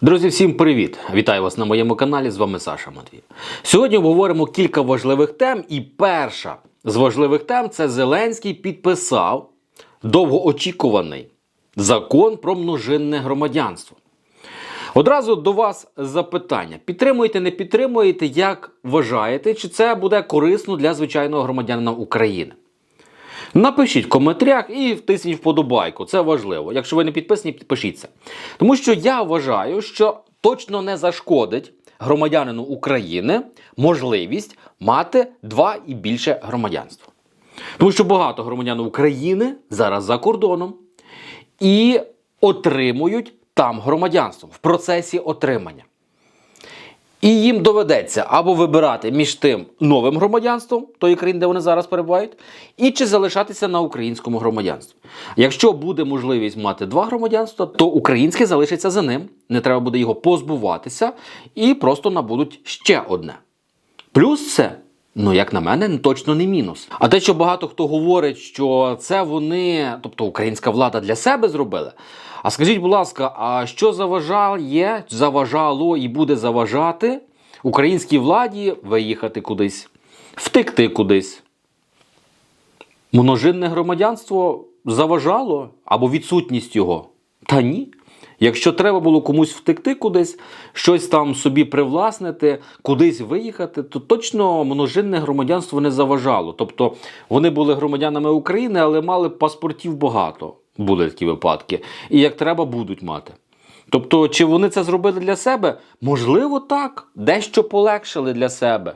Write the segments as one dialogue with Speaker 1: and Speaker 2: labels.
Speaker 1: Друзі, всім привіт! Вітаю вас на моєму каналі. З вами Саша Матвій. Сьогодні обговоримо кілька важливих тем. І перша з важливих тем це Зеленський підписав довгоочікуваний закон про множинне громадянство. Одразу до вас запитання: підтримуєте, не підтримуєте, як вважаєте, чи це буде корисно для звичайного громадянина України? Напишіть в коментарях і втисніть вподобайку. Це важливо. Якщо ви не підписані, підпишіться. Тому що я вважаю, що точно не зашкодить громадянину України можливість мати два і більше громадянства. Тому що багато громадян України зараз за кордоном і отримують там громадянство в процесі отримання. І їм доведеться або вибирати між тим новим громадянством тої країни, де вони зараз перебувають, і чи залишатися на українському громадянстві. Якщо буде можливість мати два громадянства, то українське залишиться за ним, не треба буде його позбуватися, і просто набудуть ще одне. Плюс це, ну як на мене, точно не мінус. А те, що багато хто говорить, що це вони, тобто українська влада для себе зробили. А скажіть, будь ласка, а що заважає, заважало і буде заважати українській владі виїхати кудись, втекти кудись? Множинне громадянство заважало або відсутність його? Та ні. Якщо треба було комусь втекти кудись, щось там собі привласнити, кудись виїхати, то точно множинне громадянство не заважало. Тобто вони були громадянами України, але мали паспортів багато. Були такі випадки. І як треба, будуть мати. Тобто, чи вони це зробили для себе? Можливо, так. Дещо полегшили для себе.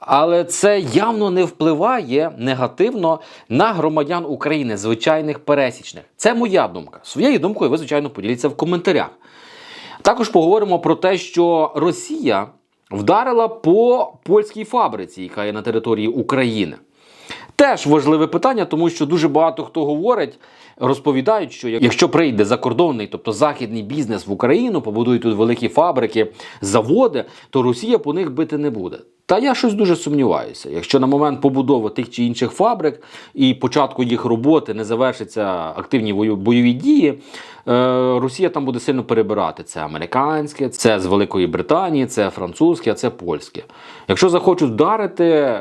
Speaker 1: Але це явно не впливає негативно на громадян України, звичайних пересічних. Це моя думка. Своєю думкою ви, звичайно, поділіться в коментарях. Також поговоримо про те, що Росія вдарила по польській фабриці, яка є на території України. Теж важливе питання, тому що дуже багато хто говорить, розповідають, що якщо прийде закордонний, тобто західний бізнес в Україну, побудують тут великі фабрики, заводи, то Росія по них бити не буде. Та я щось дуже сумніваюся. Якщо на момент побудови тих чи інших фабрик і початку їх роботи не завершаться активні бойові дії, е, Росія там буде сильно перебирати. Це американське, це з Великої Британії, це французьке, а це польське. Якщо захочуть вдарити,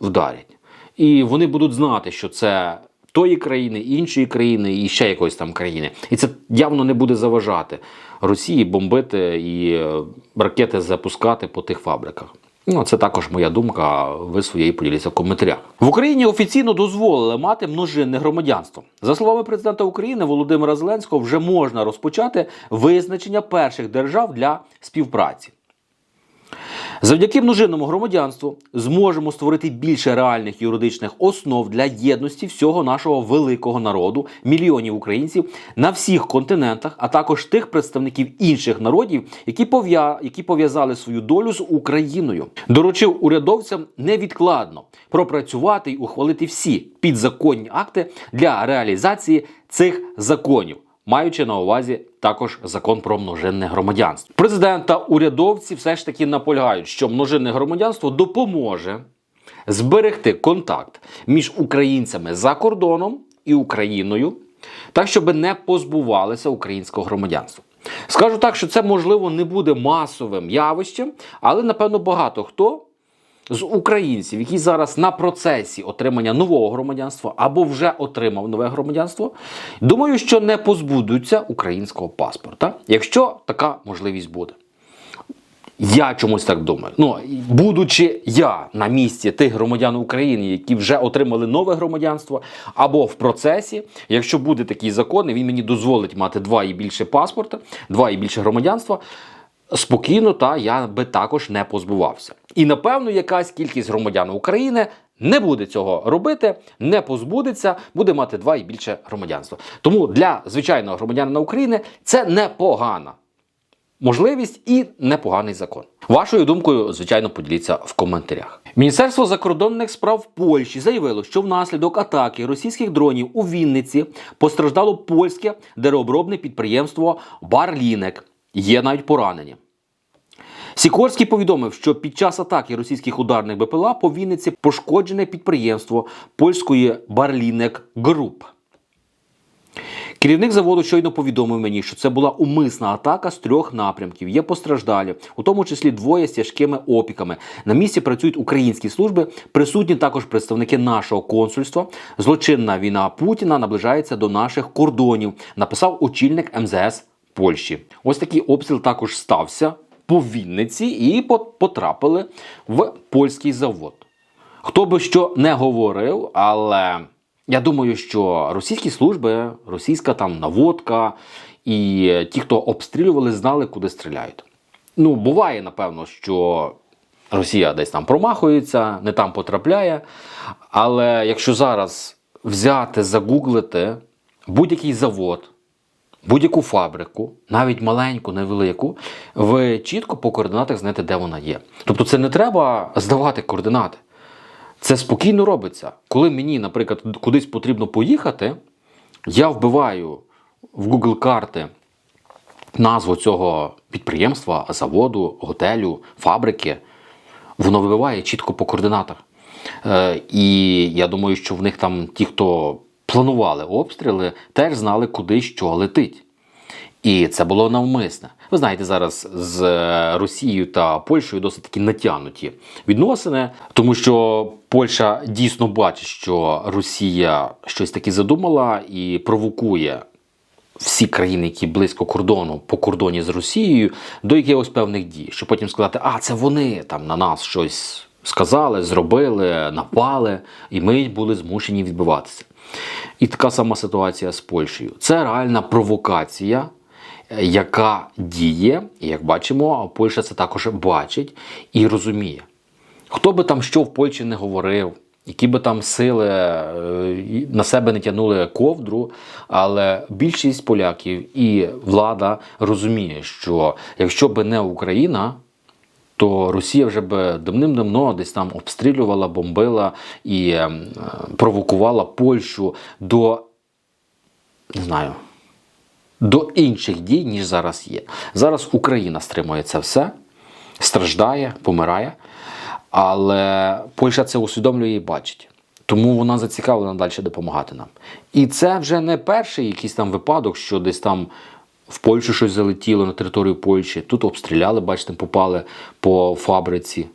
Speaker 1: вдарять. І вони будуть знати, що це тої країни, іншої країни і ще якоїсь там країни. І це явно не буде заважати Росії бомбити і е, ракети запускати по тих фабриках. Ну, це також моя думка. Ви своєї поділіться в коментарях. В Україні офіційно дозволили мати множинне громадянство. За словами президента України Володимира Зеленського, вже можна розпочати визначення перших держав для співпраці. Завдяки множинному громадянству зможемо створити більше реальних юридичних основ для єдності всього нашого великого народу, мільйонів українців на всіх континентах, а також тих представників інших народів, які пов'я... які пов'язали свою долю з Україною. Доручив урядовцям невідкладно пропрацювати й ухвалити всі підзаконні акти для реалізації цих законів маючи на увазі також закон про множинне громадянство. Президент та урядовці все ж таки наполягають, що множинне громадянство допоможе зберегти контакт між українцями за кордоном і Україною, так щоб не позбувалися українського громадянства. Скажу так, що це можливо не буде масовим явищем, але напевно багато хто з українців, які зараз на процесі отримання нового громадянства або вже отримав нове громадянство, думаю, що не позбудуться українського паспорта, якщо така можливість буде. Я чомусь так думаю. Ну, будучи я на місці тих громадян України, які вже отримали нове громадянство, або в процесі, якщо буде такий закон, і він мені дозволить мати два і більше паспорта, два і більше громадянства, спокійно, та я би також не позбувався. І напевно, якась кількість громадян України не буде цього робити, не позбудеться, буде мати два і більше громадянства. Тому для звичайного громадянина України це непогана можливість і непоганий закон. Вашою думкою, звичайно, поділіться в коментарях. Міністерство закордонних справ Польщі заявило, що внаслідок атаки російських дронів у Вінниці постраждало польське деревообробне підприємство Барлінек. Є навіть поранені. Сікорський повідомив, що під час атаки російських ударних БПЛА по Вінниці пошкоджене підприємство польської Барлінек Груп. Керівник заводу щойно повідомив мені, що це була умисна атака з трьох напрямків. Є постраждалі, у тому числі двоє з тяжкими опіками. На місці працюють українські служби, присутні також представники нашого консульства. Злочинна війна Путіна наближається до наших кордонів. Написав очільник МЗС Польщі. Ось такий обстріл також стався по Вінниці і потрапили в польський завод. Хто би що не говорив, але я думаю, що російські служби, російська там наводка і ті, хто обстрілювали, знали, куди стріляють. Ну, буває, напевно, що Росія десь там промахується, не там потрапляє. Але якщо зараз взяти, загуглити будь-який завод, будь-яку фабрику, навіть маленьку, невелику, ви чітко по координатах знаєте, де вона є. Тобто це не треба здавати координати. Це спокійно робиться. Коли мені, наприклад, кудись потрібно поїхати, я вбиваю в Google карти назву цього підприємства, заводу, готелю, фабрики. Воно вибиває чітко по координатах. Е, і я думаю, що в них там ті, хто планували обстріли, теж знали, куди що летить. І це було навмисне. Ви знаєте, зараз з е, Росією та Польщею досить такі натягнуті відносини, тому що Польща дійсно бачить, що Росія щось таке задумала і провокує всі країни, які близько кордону по кордоні з Росією, до якихось певних дій, щоб потім сказати, а це вони там на нас щось сказали, зробили, напали, і ми були змушені відбиватися. І така сама ситуація з Польщею. Це реальна провокація, е, яка діє, і як бачимо, Польща це також бачить і розуміє. Хто би там що в Польщі не говорив, які би там сили е, на себе не тягнули ковдру, але більшість поляків і влада розуміє, що якщо би не Україна, то Росія вже би давним-давно десь там обстрілювала, бомбила і е, провокувала Польщу до не знаю. До інших дій, ніж зараз є. Зараз Україна стримує це все, страждає, помирає, але Польща це усвідомлює і бачить. Тому вона зацікавлена далі допомагати нам. І це вже не перший якийсь там випадок, що десь там в Польщу щось залетіло на територію Польщі. Тут обстріляли, бачите, попали по фабриці.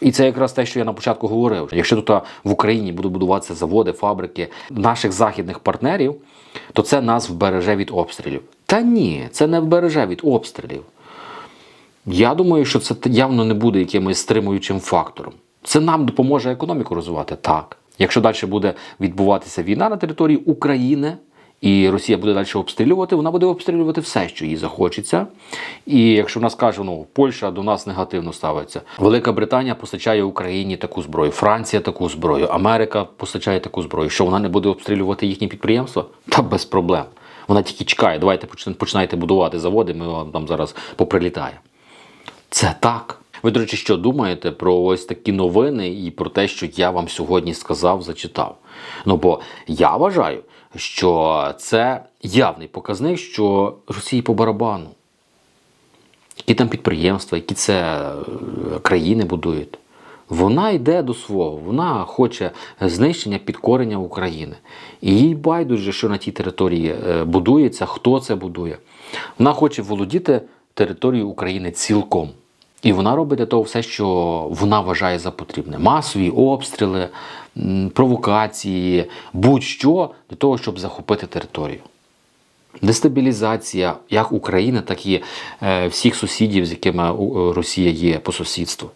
Speaker 1: І це якраз те, що я на початку говорив. Якщо тут в Україні будуть будуватися заводи, фабрики наших західних партнерів, то це нас вбереже від обстрілів. Та ні, це не вбереже від обстрілів. Я думаю, що це явно не буде якимось стримуючим фактором. Це нам допоможе економіку розвивати так. Якщо далі буде відбуватися війна на території України, і Росія буде далі обстрілювати, вона буде обстрілювати все, що їй захочеться. І якщо в нас каже, ну Польща до нас негативно ставиться, Велика Британія постачає Україні таку зброю, Франція таку зброю, Америка постачає таку зброю. Що вона не буде обстрілювати їхні підприємства? Та без проблем. Вона тільки чекає, давайте починайте будувати заводи, ми вам там зараз поприлітає. Це так. Ви, до речі, що думаєте про ось такі новини і про те, що я вам сьогодні сказав, зачитав? Ну бо я вважаю, що це явний показник, що Росії по барабану. Які там підприємства, які це е, країни будують. Вона йде до свого, вона хоче знищення підкорення України. І їй байдуже, що на тій території е, будується, хто це будує. Вона хоче володіти територією України цілком. І вона робить для того все, що вона вважає за потрібне: масові обстріли, провокації, будь-що для того, щоб захопити територію. Дестабілізація як України, так і е, всіх сусідів, з якими Росія є по сусідству.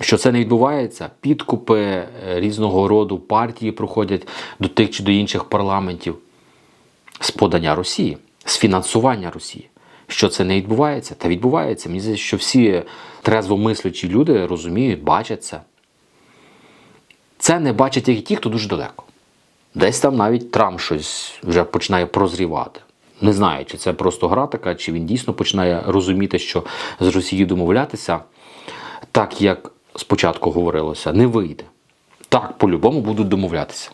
Speaker 1: Що це не відбувається, підкупи е, різного роду партії проходять до тих чи до інших парламентів з подання Росії, з фінансування Росії. Що це не відбувається? Та відбувається. Мені здається, що всі трезвомислячі люди розуміють, бачать це. Це не бачать тільки ті, хто дуже далеко. Десь там навіть Трамп щось вже починає прозрівати. Не знаю, чи це просто гра така, чи він дійсно починає розуміти, що з Росією домовлятися, так як спочатку говорилося, не вийде. Так, по-любому будуть домовлятися.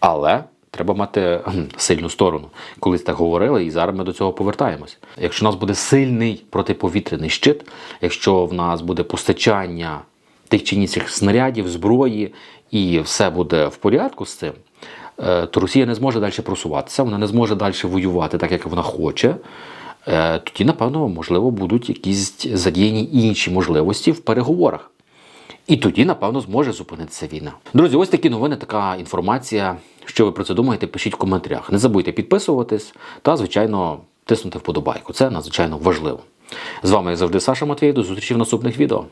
Speaker 1: Але треба мати сильну сторону. Колись так говорили, і зараз ми до цього повертаємось. Якщо у нас буде сильний протиповітряний щит, якщо в нас буде постачання тих чи інших снарядів, зброї, і все буде в порядку з цим, е, то Росія не зможе далі просуватися, вона не зможе далі воювати так, як вона хоче. Е, Тоді, напевно, можливо, будуть якісь задіяні інші можливості в переговорах. І тоді, напевно, зможе зупинитися війна. Друзі, ось такі новини, така інформація. Що ви про це думаєте, пишіть в коментарях. Не забудьте підписуватись та, звичайно, тиснути вподобайку. Це надзвичайно важливо. З вами, як завжди, Саша Матвій. До зустрічі в наступних відео.